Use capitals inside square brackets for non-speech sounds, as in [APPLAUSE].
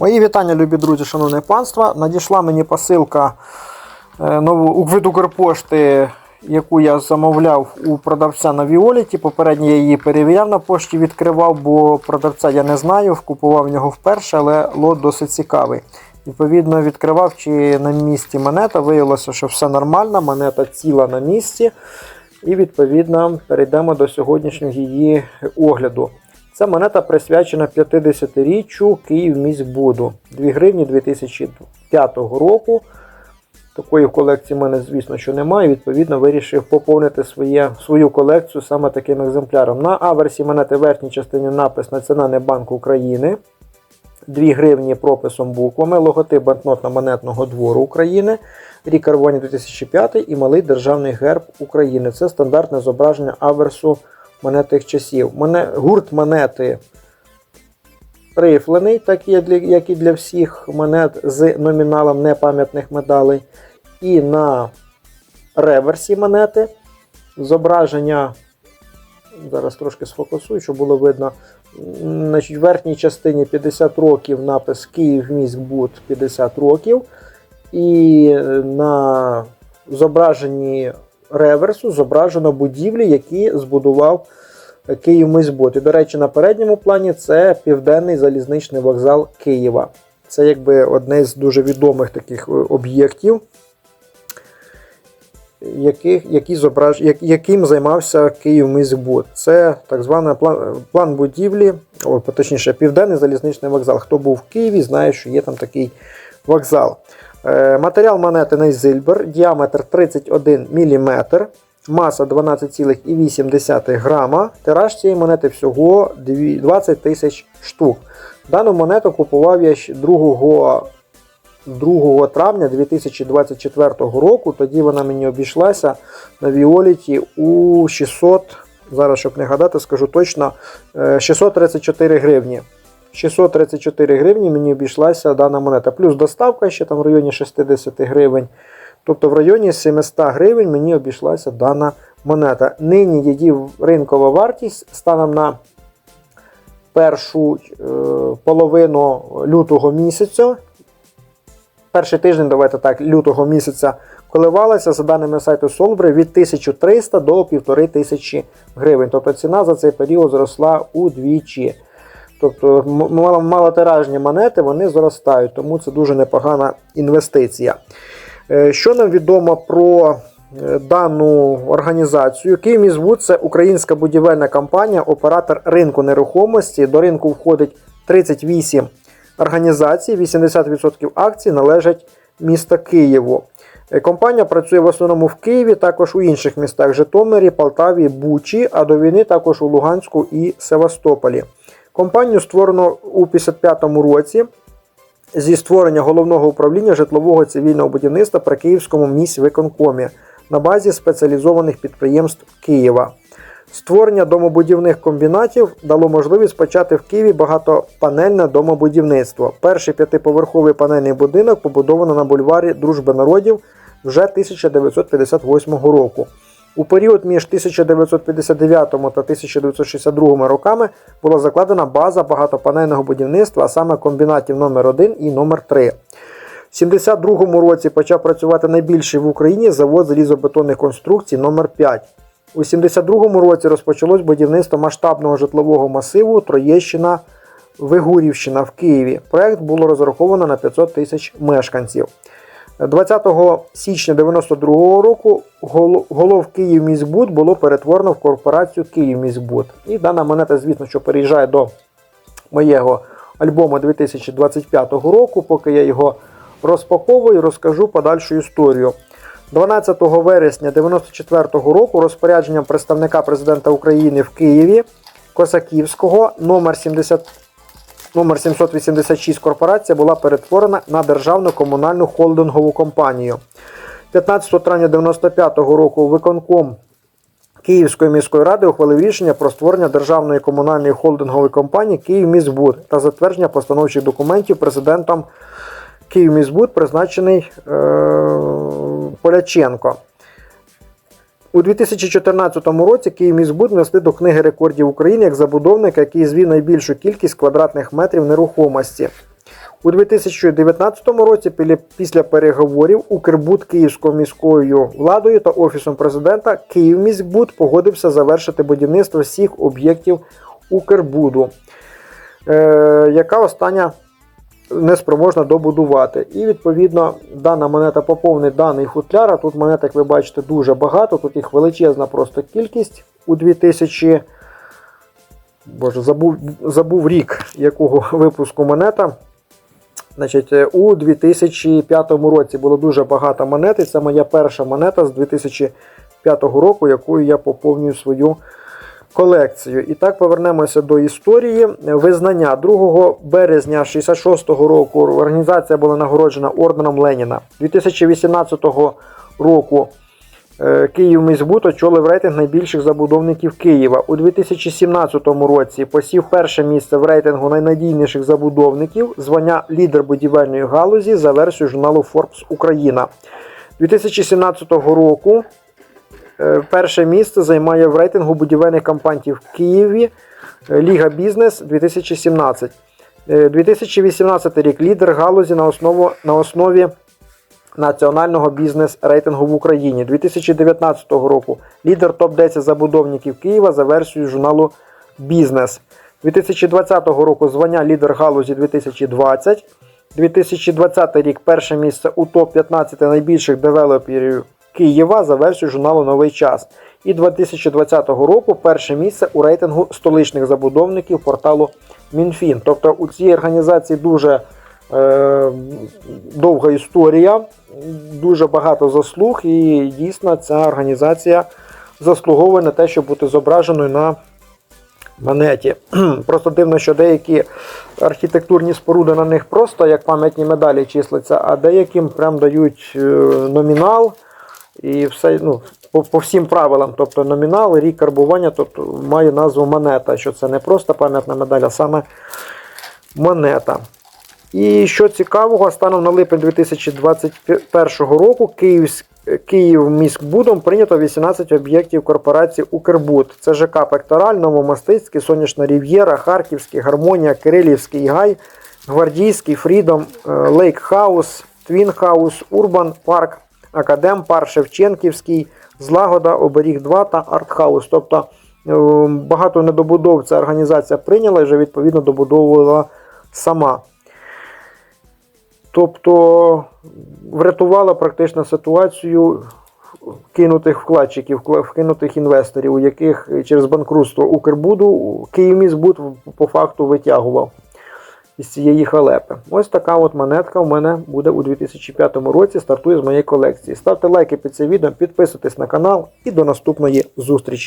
Мої вітання, любі друзі, шановне панство. Надійшла мені посилка е, нову від Укрпошти, яку я замовляв у продавця на Віоліті. Попередньо я її перевіряв на пошті, відкривав, бо продавця я не знаю, купував в нього вперше, але лот досить цікавий. Відповідно, відкривав, чи на місці монета. Виявилося, що все нормально, монета ціла на місці. І відповідно перейдемо до сьогоднішнього її огляду. Ця монета присвячена 50-річчю Київ Київміськбуду. 2 гривні 2005 року. Такої в колекції в мене, звісно, що немає. Відповідно, вирішив поповнити своє, свою колекцію саме таким екземпляром. На аверсі монети в верхній частині напис Національний банк України. 2 гривні прописом буквами, логотип банкнотно-монетного двору України, рік карбування 2005 і малий державний герб України. Це стандартне зображення аверсу монет тих часів. Моне, гурт монети рифлений, так як, для, як і для всіх монет з номіналом непам'ятних медалей. І на реверсі монети зображення. Зараз трошки сфокусую, щоб було видно. Значить, В верхній частині 50 років напис Київ міськбуд 50 років. І на зображенні реверсу зображено будівлі, які збудував Київміськбуд. І, до речі, на передньому плані це Південний залізничний вокзал Києва. Це якби одне з дуже відомих таких е, об'єктів, які зображ... яким займався Київміськбуд. Це так званий план, план будівлі, о, точніше, Південний залізничний вокзал. Хто був в Києві, знає, що є там такий вокзал. Е, Матеріал монети Нейзильбер, діаметр 31 мм, маса 12,8 грама. Тираж цієї монети всього 20 тисяч штук. Дану монету купував я ще 2, 2 травня 2024 року. Тоді вона мені обійшлася на Віоліті у 600, зараз щоб не гадати, скажу точно, е, 634 гривні. 634 гривні мені обійшлася дана монета. Плюс доставка ще там в районі 60 гривень. Тобто в районі 700 гривень мені обійшлася дана монета. Нині її ринкова вартість станом на першу е, половину лютого місяця. Перший тиждень, давайте так, лютого місяця коливалася, за даними сайту Solbri, від 1300 до 1500 гривень. Тобто ціна за цей період зросла удвічі. Тобто мало- малотиражні монети вони зростають, тому це дуже непогана інвестиція. Е, Що нам відомо про е, дану організацію? Київмізвуд це українська будівельна компанія, оператор ринку нерухомості. До ринку входить 38 організацій, 80% акцій належать міста Києву. Е, Компанія працює в основному в Києві, також у інших містах Житомирі, Полтаві, Бучі, а до війни також у Луганську і Севастополі. Компанію створено у 55-му році зі створення головного управління житлового цивільного будівництва при Київському міськвиконкомі на базі спеціалізованих підприємств Києва. Створення домобудівних комбінатів дало можливість почати в Києві багатопанельне домобудівництво. Перший п'ятиповерховий панельний будинок побудовано на бульварі Дружби народів вже 1958 року. У період між 1959 та 1962 роками була закладена база багатопанельного будівництва, а саме комбінатів номер 1 і номер 3 в 72 році почав працювати найбільший в Україні завод залізобетонних конструкцій номер 5 У 72 році розпочалось будівництво масштабного житлового масиву Троєщина Вигурівщина в Києві. Проект було розраховано на 500 тисяч мешканців. 20 січня 92 року гол- голов Київміськбуд було перетворено в корпорацію Київміськбуд. І дана монета, звісно, що переїжджає до моєго альбому 2025 року, поки я його розпаковую, розкажу подальшу історію. 12 вересня 1994 року розпорядженням представника президента України в Києві Косаківського номер 70 номер 786 корпорація була перетворена на державну комунальну холдингову компанію. 15 травня 1995 року виконком Київської міської ради ухвалив рішення про створення державної комунальної холдингової компанії «Київміськбуд» та затвердження постановчих документів президентом Київміськбуд, призначений е, Поляченко. У 2014 році Київміськбуд внесли до книги рекордів України як забудовника, який звів найбільшу кількість квадратних метрів нерухомості. У 2019 році, після переговорів Укрбуд Київською міською владою та Офісом президента, Київміськбуд погодився завершити будівництво всіх об'єктів Укрбуду, е, яка остання неспроможна добудувати. І відповідно дана монета поповнить даний футляр. А тут монет, як ви бачите, дуже багато. Тут їх величезна просто кількість у 2000. Боже, забув, забув рік, якого [LAUGHS] випуску монета. Значить, е, у 2005 році було дуже багато монет, і це моя перша монета з 2005 року, якою я поповнюю свою колекцію. І так повернемося до історії. Визнання 2 березня 66-го року організація була нагороджена орденом Леніна. 2018 року е, Київ Міськбуд очолив рейтинг найбільших забудовників Києва. У 2017 році посів перше місце в рейтингу найнадійніших забудовників, звання лідер будівельної галузі за версією журналу Forbes Україна. 2017 року Перше місце займає в рейтингу будівельних компаній в Києві е, Ліга Бізнес 2017. Е, 2018 рік лідер галузі на, основу, на основі національного бізнес-рейтингу в Україні. 2019 року лідер топ-10 забудовників Києва за версією журналу Бізнес. 2020 року звання лідер галузі 2020. 2020 рік перше місце у топ-15 найбільших девелоперів Києва за версією журналу Новий час. І 2020 року перше місце у рейтингу столичних забудовників порталу Мінфін. Тобто у цій організації дуже е, довга історія, дуже багато заслуг, і дійсно ця організація заслуговує на те, щоб бути зображеною на монеті. [CLEARS THROAT] Просто дивно, що деякі архітектурні споруди на них просто як пам'ятні медалі числяться, а деяким прям дають е, номінал і все ну, по, по всім правилам. Тобто номінал, рік карбування, тобто має назву монета, що це не просто пам'ятна медаль, а саме монета. І що цікавого, станом на липень 2021 року Київсь- Київміськбудом прийнято 18 об'єктів корпорації Укрбуд. Це ЖК Пектораль, Новомостицький, Сонячна Рів'єра, Харківський, Гармонія, Кирилівський Гай, Гвардійський, Фрідом, Лейк Хаус, Твін Хаус, Урбан Парк, Академ, Парк Шевченківський, Злагода, Оберіг 2 та Артхаус. Тобто е, багато недобудов ця організація прийняла і вже відповідно добудовувала сама. Тобто врятувала практично ситуацію кинутих вкладчиків, вкинутих інвесторів, у яких через банкрутство Укрбуду Київміськбуд по факту витягував із цієї халепи. Ось така от монетка в мене буде у 2005 році. Стартує з моєї колекції. Ставте лайки під це відео, підписуйтесь на канал і до наступної зустрічі.